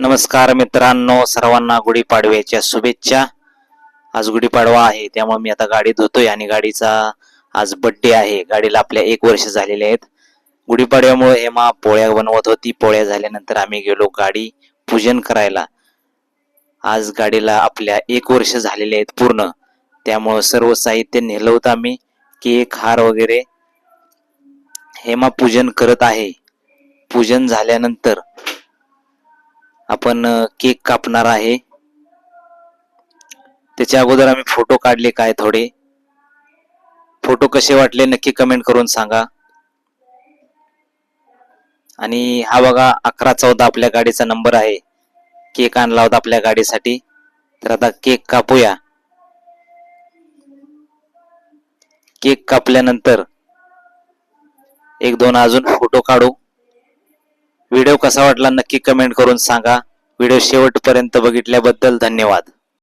नमस्कार मित्रांनो सर्वांना गुढीपाडव्याच्या शुभेच्छा. आज गुढीपाडवा आहे त्यामुळे मी आता गाडी धुतोय आणि गाडीचा आज बड्डे आहे. गाडीला आपल्या एक वर्ष झालेले आहेत. गुढीपाडव्यामुळे हेमा पोळ्या बनवत होती. पोळ्या झाल्यानंतर आम्ही गेलो गाडी पूजन करायला. आज गाडीला आपल्या एक वर्ष झालेले आहेत पूर्ण. त्यामुळं सर्व साहित्य नेलं होतं आम्ही. केक हार वगैरे हेमा पूजन करत आहे. पूजन झाल्यानंतर आपण केक कापणार आहे. त्याच्या अगोदर आम्ही फोटो काढले काय थोडे. फोटो कसे वाटले नक्की कमेंट करून सांगा. आणि हा बघा अकरा चौदा आपल्या गाडीचा नंबर आहे. केक आणला होता आपल्या गाडीसाठी. तर आता केक कापूया. केक कापल्यानंतर एक दोन अजून फोटो काढू. व्हिडिओ कसा वाटला नक्की कमेंट करून सांगा. व्हिडिओ शेवटपर्यंत बघितल्याबद्दल धन्यवाद.